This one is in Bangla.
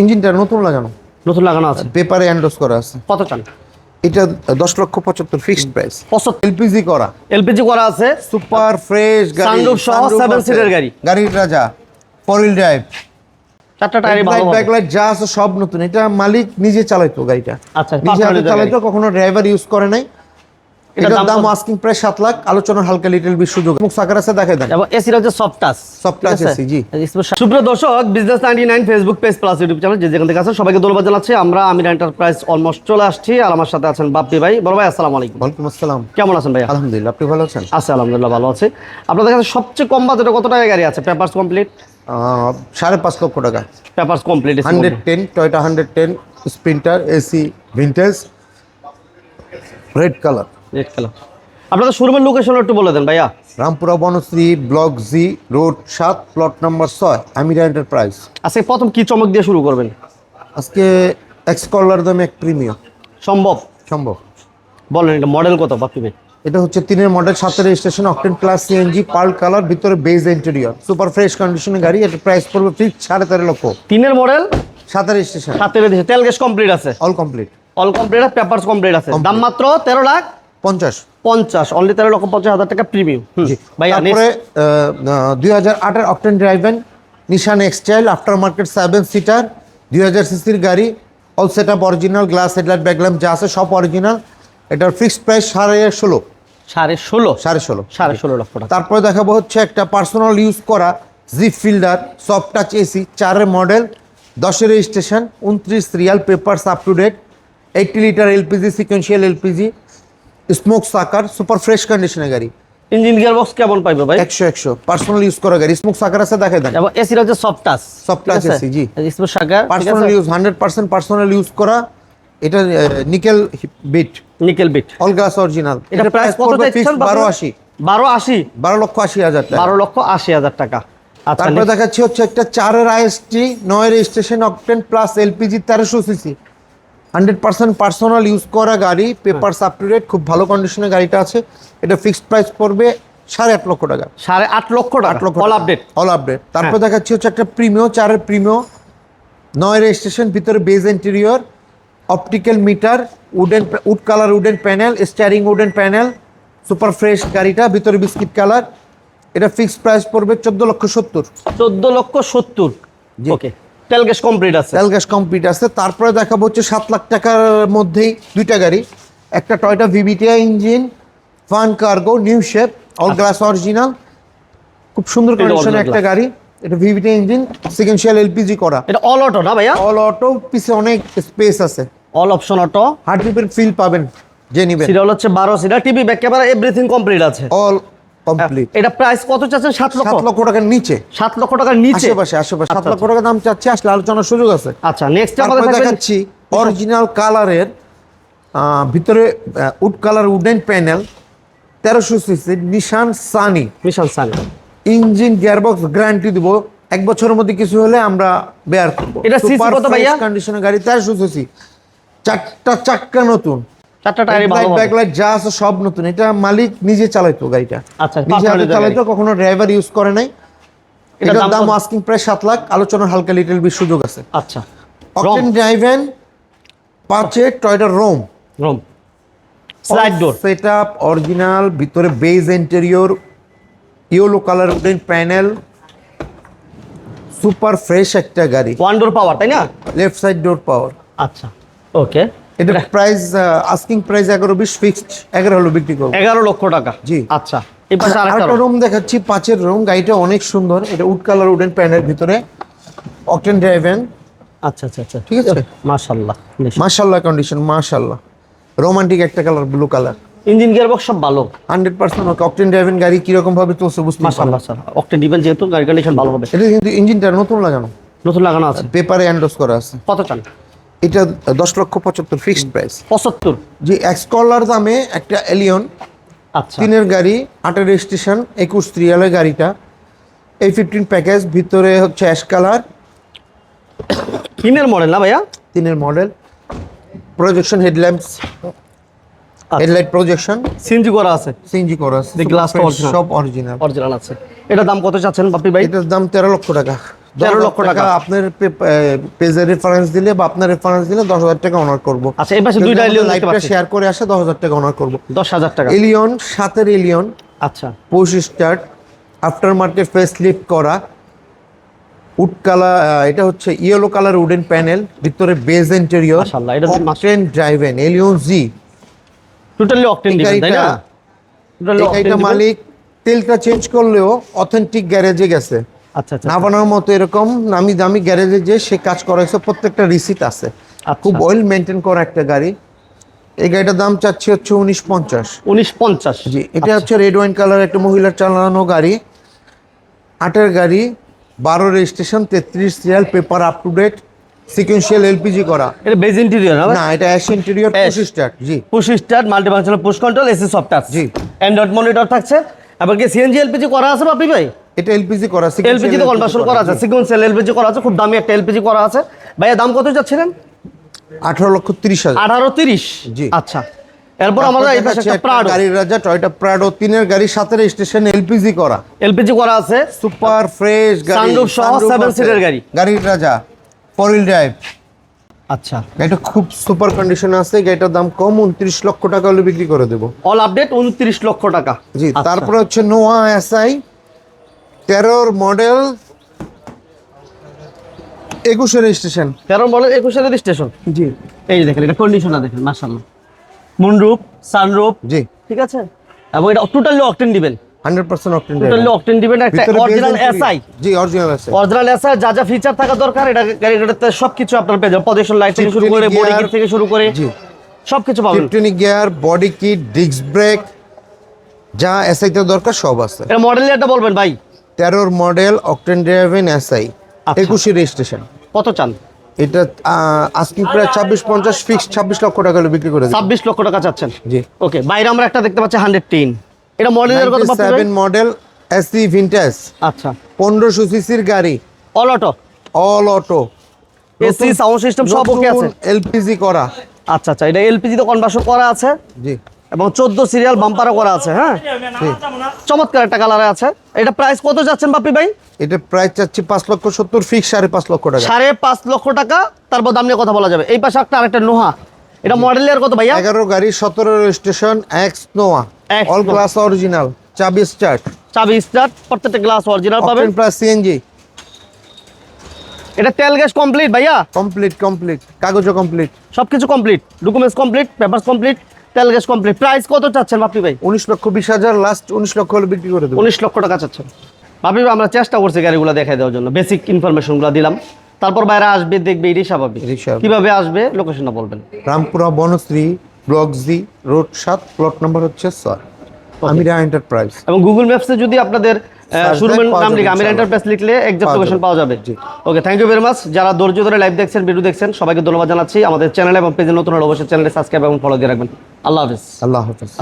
ইঞ্জিনটা নতুন লাগানো নতুন লাগানো আছে। পেপারে অ্যান্ডোস করা আছে। কত চান? এটা দশ লক্ষ পঁচাত্তর ফিক্সড প্রাইস এলপিজি করা। এলপিজি করা আছে। সুপার ফ্রেশ গাড়ি সহ আছে। seater গাড়ি। গাড়ির রাজা ফোর হুইল ড্রাইভ চারটা টায়ারই ভালো। ব্যাকলাইট যা আছে সব নতুন। এটা মালিক নিজে চালাইতো গাড়িটা। আচ্ছা, নিজে চালাইতো কখনো ড্রাইভার ইউজ করে নাই। এটার দাম আস্কিং প্রায় সাত লাখ আলোচনার হালকা লিটল বিশ সুযোগ। মুখ সাকার আছে দেখাই দেন। এবং এসির হচ্ছে soft touch Soft touch AC, জি। সুপ্রিয় দর্শক business ninety nine Facebook page plus YouTube channel যে যেখান থেকে আছেন সবাইকে ধন্যবাদ জানাচ্ছি। আমরা আমির এন্টারপ্রাইজ অলমোস্ট চলে আসছি আর আমার সাথে আছেন বাপ্পি ভাই। বড় ভাই আসসালামু আলাইকুম। ওয়ালাইকুম আসসালাম। কেমন আছেন ভাইয়া? আলহামদুলিল্লাহ আপনি ভালো আছেন? আছে আলহামদুলিল্লাহ ভালো আছে। আপনাদের কাছে সবচেয়ে কম বাজেটে কত টাকা গাড়ি আছে? পেপারস কমপ্লিট সাড়ে পাঁচ লক্ষ টাকা। Papers complete hundred ten Toyota hundred ten Sprinter AC vintage red colour red colour আপনাদের শোরুমের লোকেশন একটু বলে দেন ভাইয়া। Rampura Banasree block G road সাত প্লট নাম্বার ছয় আমিরা এন্টারপ্রাইজ আজকে প্রথম কি চমক দিয়ে শুরু করবেন? আজকে এক্স কলার দামে এক প্রিমিয়াম সম্ভব? সম্ভব। বলেন এটা মডেল কত বাকি এটা হচ্ছে তিনের মডেল সাতের registration octane plus CNG pearl colour ভিতরে বেজ ইন্টেরিয়র সুপার ফ্রেশ কন্ডিশনের গাড়ি এটা প্রাইস পড়বে ফিক্স সাড়ে তেরো লক্ষ। তিনের মডেল সাতের রেজিস্ট্রেশন সাতের তেল গ্যাস কমপ্লিট আছে? All complete all complete papers complete আছে। দাম মাত্র তেরো লাখ। পঞ্চাশ। পঞ্চাশ অনলি তেরো লক্ষ পঞ্চাশ হাজার টাকা প্রিমিয়াম জি ভাইয়া তারপরে দুই হাজার আটের octane driven Nissan X-Trail after market seven seater দুই হাজার সিসির গাড়ি all set up original glass headlight backlamp যা আছে সব অরিজিনাল এটার ফিক্সড প্রাইস সাড়ে ষোলো। সাড়ে ষোলো? সাড়ে ষোলো। সাড়ে ষোলো লক্ষ টাকা। তারপরে দেখাবো হচ্ছে একটা পার্সোনাল ইউজ করা jeep Fielder soft touch AC চারের মডেল দশের রেজিস্ট্রেশন উনত্রিশ real papers up to date eighty litre LPG sequential LPG smoke sucker super fresh কন্ডিশনের গাড়ি। ইঞ্জিন গিয়ার বক্স কেমন পাইবে ভাই? একশো একশো। পার্সোনাল ইউজ করা গাড়ি। স্মোক সাকার আছে দেখাই দেন। এবং এসির হচ্ছে soft touch Soft touch AC, জি। Sport sucker personal use hundred percent personal use করা। এটা nickel bit nickel bit all glass original এটা প্রাইস কত আশি। বারো আশি? বারো লক্ষ আশি হাজার টাকা। বারো লক্ষ আশি হাজার টাকা। আচ্ছা তারপরে দেখাচ্ছি হচ্ছে একটা চারের আইএসটি নয় রেজিস্ট্রেশন অকটেন প্লাস এলপিজি তেরোশো CC. Hundred percent personal use করা গাড়ি পেপার আপ টু ডেট খুব ভালো কন্ডিশনের গাড়িটা আছে। এটা ফিক্সড প্রাইস পড়বে সাড়ে আট লক্ষ টাকা। সাড়ে আট লক্ষ টাকা? আট লক্ষ অল আপডেট অল আপডেট তারপর দেখাচ্ছি হচ্ছে একটা প্রিমিও চারের প্রিমিও নয় রেজিস্ট্রেশন ভিতরে beige interior optical meter wooden wood colour wooden panel steering wooden panel super fresh গাড়িটা ভিতরে বিস্কিট কালার এটা ফিক্সড প্রাইস পড়বে চোদ্দ লক্ষ সত্তর। চোদ্দ লক্ষ সত্তর। ওকে তেল গ্যাস কমপ্লিট আছে। তেল গ্যাস কমপ্লিট আছে। তারপরে দেখাবো হচ্ছে সাত লাখ টাকার মধ্যেই দুইটা গাড়ি। একটা Toyota VVTi engine fun cargo new shape all glass original খুব সুন্দর কন্ডিশনের একটা গাড়ি। এটা ভিভিটিআই ইঞ্জিন সিকেন্সিয়াল এলপিজি করা। এটা অল অটো না ভাইয়া? অল অটো পিছে অনেক স্পেস আছে। All option auto hard feel পাবেন যে নিবেন। সিরিয়াল হচ্ছে বারো seater TV back camera everything complete আছে। অল কমপ্লিট এটা প্রাইস কত চাচ্ছেন? সাত লক্ষ? সাত লক্ষ টাকার নিচে। সাত লক্ষ টাকার নিচে? আশেপাশে আশেপাশে। সাত আচ্ছা, লক্ষ টাকা দাম চাচ্ছে আসলে আলোচনার সুযোগ আছে। আচ্ছা নেক্সট আমাদের দেখাচ্ছি অরিজিনাল কালারের ভিতরে উড কালার উডেন প্যানেল তেরোশো CC Nissan Sunny mission Sunny engine gearbox guarantee দিব। এক বছরের মধ্যে কিছু হলে আমরা বেয়ার করব। এটা? কন্ডিশনের গাড়ি তেরোশো সিসি চারটা চাক্কা নতুন। চারটা টায়ারই ভালো। ব্যাকলাইট যা আছে সব নতুন। এটা মালিক নিজে চালাইতো গাড়িটা। আচ্ছা, নিজে হাতে চালাইতো কখনো ড্রাইভার ইউজ করে নাই। এটার দাম আস্কিং প্রায় সাত লাখ। আলোচনার হালকা লিটল বিশ সুযোগ আছে। আচ্ছা। অকটেন ড্রাইভেন পাঁচে Toyota Rome room slide door set up original ভিতরে beige interior yellow colour wooden panel super fresh একটা গাড়ি। ওয়ান ডোর পাওয়ার তাই না? লেফট সাইড ডোর পাওয়ার আচ্ছা ওকে এটার প্রাইস আস্কিং প্রাইস এগারো বিশ ফিক্সড এগারো হলো বিক্রি করব। এগারো লক্ষ টাকা। জি। আচ্ছা আরেকটা রুম দেখাচ্ছি পাঁচের রুম গাড়িটা অনেক সুন্দর এটা উড কালার উডেন প্যানেল ভিতরে অকটেন ড্রাইভেন আচ্ছা আচ্ছা আচ্ছা। ঠিক আছে। মাশাল্লাহ কন্ডিশন মাশাল্লাহ রোমান্টিক একটা colour blue colour engine gear box সব ভালো। হান্ড্রেড পার্সেন্ট অকটেন ড্রাইভেন গাড়ি কীরকম ভাবে চলছে বুঝতে পারছেন মাশাআল্লাহ স্যার অকটেন দিবেন যেহেতু গাড়ি কন্ডিশন ভালো হবে। এটা কিন্তু ইঞ্জিনটা নতুন লাগানো। নতুন লাগানো আছে। পেপারে অ্যান্ডোস করা আছে। কত চান? এটা দশ লক্ষ পঁচাত্তর ফিক্সড প্রাইস পঁচাত্তর। যে এক্সকলার দামে একটা এলিয়ন আচ্ছা। তিনের গাড়ি আটের রেজিস্ট্রেশন একুশ রিয়ালের গাড়িটা। এই ফিফটিন প্যাকেজ ভিতরে হচ্ছে অ্যাশ কালার তিনের মডেল না ভাইয়া? তিনের model projection headlamps. Headlight projection CNG করা আছে? সিএনজি করা আছে। Original। সব অরিজিনাল অরিজিনাল আছে। এটার দাম কত চাচ্ছেন বাপি ভাই? এটার দাম তেরো লক্ষ টাকা। তেরো লক্ষ টাকা। আপনার পেজের রেফারেন্স দিলে বা আপনার রেফারেন্স দিলে দশ হাজার টাকা অনার করব। আচ্ছা এই পাশে দুইটা লাইভটা শেয়ার করে আসে দশ হাজার টাকা অনার করব। দশ হাজার টাকা। এলিয়ন সাতের এলিয়ন আচ্ছা। Push start after market face lift করা উড কালার এটা হচ্ছে ইয়েলো কালার উডেন প্যানেল ভিতরে বেজ ইন্টেরিয়র মাশাআল্লাহ, এটা ড্রাইভেন এলিয়ন জি টোটালি অকটেন দিবেন তাই না? টোটালি মালিক তেলটা চেঞ্জ করলেও অথেন্টিক গ্যারেজে গেছে। আচ্ছা আচ্ছা না বানানোর মতো এরকম নামি দামি গ্যারেজে যে সে কাজ করাইছে প্রত্যেকটা রিসিট আছে। আচ্ছা। খুব ওয়েল মেনটেন করা একটা গাড়ি। এই গাড়িটার দাম চাচ্ছি হচ্ছে উনিশ পঞ্চাশ। উনিশ পঞ্চাশ। জি এটা হচ্ছে রেড ওয়াইন কালার একটা মহিলার চালানো গাড়ি। আটের গাড়ি বারো রেজিস্ট্রেশন তেত্রিশ serial paper up to date sequential LPG করা। এটা বেজ ইন্টেরিয়র না এটা অ্যাশ ইন্টেরিয়র Ash। পঁচিশ স্টার্ট জি। Push start multi functional push control AC soft touch জি। অ্যান্ড্রয়েড মনিটর থাকছে। এবার কি সিএনজি এলপিজি করা আছে বাপি ভাই? এটা এলপিজি করা এলপিজি তো কনভার্সন করা আছে। সিকোয়েন্সিয়াল এলপিজি করা আছে খুব দামি একটা এলপিজি করা আছে। ভাইয়া দাম কত যাচ্ছিলেন? আঠারো লক্ষ তিরিশ হাজার। আঠারো তিরিশ? জি। আচ্ছা। এরপর আমরা এই পাশে একটা প্রাডো গাড়ির রাজা টয়টা প্রাডো তিনের গাড়ি সাতের স্টেশন এলপিজি করা। এলপিজি করা আছে। সুপার ফ্রেশ গাড়ি Sunroof সহ sunroof seven আছে। seater গাড়ি। গাড়ির রাজা ফোর হুইল ড্রাইভ আচ্ছা। গাড়িটা খুব সুপার কন্ডিশন আছে গাড়িটার দাম কম উনত্রিশ লক্ষ টাকা হলে বিক্রি করে দেবো। অল আপডেট উনত্রিশ লক্ষ টাকা। জি আচ্ছা। তারপরে হচ্ছে নোয়া এসআই তেরোর মডেল একুশে রেজিস্ট্রেশন তেরো মডেল একুশের রেজিস্ট্রেশন জি। এই যে দেখেন এটা কন্ডিশনটা দেখেন মাশাআল্লাহ। মুনরুপ সানরুপ জি। ঠিক আছে? এবং এটা টোটালি অকটেন দিবেন। Hundred percent octane totally octane দিবেন। একটা অরিজিনাল এসআই জি অরিজিনাল এসআই অরিজিনাল এসআই যা যা ফিচার থাকা দরকার এটা গাড়িটাতে সবকিছু আপনার পেয়ে যাবেন। পজিশন লাইট থেকে শুরু করে বডি কিট থেকে শুরু করে জি। সবকিছু পাবেন। Fifteen gear body kit disc brake যা এসআইতে দরকার সব আছে। এটা মডেল এটা বলবেন ভাই। তেরোর মডেল অকটেন ড্রাইভেন এসআই। একুশে রেজিস্ট্রেশন কত চান? এটা আজকে প্রায় ছাব্বিশ পঞ্চাশ ফিক্স ছাব্বিশ লক্ষ টাকা বিক্রি করে ছাব্বিশ লক্ষ টাকা চাচ্ছেন? জি। ওকে বাইরে আমরা একটা দেখতে পাচ্ছি হান্ড্রেড টেন। এটা মডেলের কত সেভেন মডেল এসি ভিন্টেজ আচ্ছা। পনেরোশো সিসির গাড়ি। All auto all auto AC sound system সব ওকে আছে? এলপিজি করা। আচ্ছা আচ্ছা এটা এলপিজি তে কনভার্সন করা আছে? জি। এবং চোদ্দ সিরিয়াল বাম্পারও করা আছে হ্যাঁ? চমৎকার একটা কালারে আছে। এটা প্রাইস কত যাচ্ছেন বাপি ভাই? এটা প্রাইস চাচ্ছি পাঁচ লক্ষ সত্তর ফিক্স সাড়ে পাঁচ লক্ষ টাকা। সাড়ে পাঁচ লক্ষ টাকা তারপর দাম নিয়ে কথা বলা যাবে। এই পাশে একটা আরেকটা নোহা। এটা মডেলের কত ভাইয়া? এগারো গাড়ি সতেরো registration X Noah all. Class original চাবি স্টার্ট চাবি স্টার্ট প্রত্যেকটা গ্লাস অরিজিনাল পাবেন। প্লাস সিএনজি এটা তেল গ্যাস কমপ্লিট ভাইয়া? কমপ্লিট কমপ্লিট কাগজও কমপ্লিট সবকিছু complete documents complete papers complete তেল গ্যাস কমপ্লিট প্রাইস কত চাচ্ছেন বাপি ভাই? উনিশ লক্ষ বিশ হাজার লাস্ট উনিশ লক্ষ হলে বিক্রি করে দেবো। উনিশ লক্ষ টাকা চাচ্ছেন। বাপি ভাই আমরা চেষ্টা করছি গাড়িগুলো দেখাই দেওয়ার জন্য। বেসিক ইনফরমেশনগুলো দিলাম। তারপর বাইরে আসবে দেখবে এটাই স্বাভাবিক কীভাবে আসবে? লোকেশনটা বলবেন। Rampura Banasree block G road সাত প্লট নাম্বার হচ্ছে ছয় আমিরা এন্টারপ্রাইজ এবং গুগল ম্যাপসে যদি আপনাদের শুরুমের নাম যাবে লিখে আমির এন্টারপ্রাইজ লিখলে একজাক্ট পাওয়া লোকেশন যাবে। পাওয়া যাবে। জি। Okay thank you very much যারা ধৈর্য ধরে লাইভ দেখছেন ভিডিও দেখছেন সবাইকে ধন্যবাদ জানাচ্ছি। আমাদের চ্যানেল এবং পেজে নতুন হলে অবশ্যই চ্যানেলে সাবস্ক্রাইব এবং ফলো দিয়ে রাখবেন। আল্লাহ হাফিজ। আল্লাহ হাফেজ।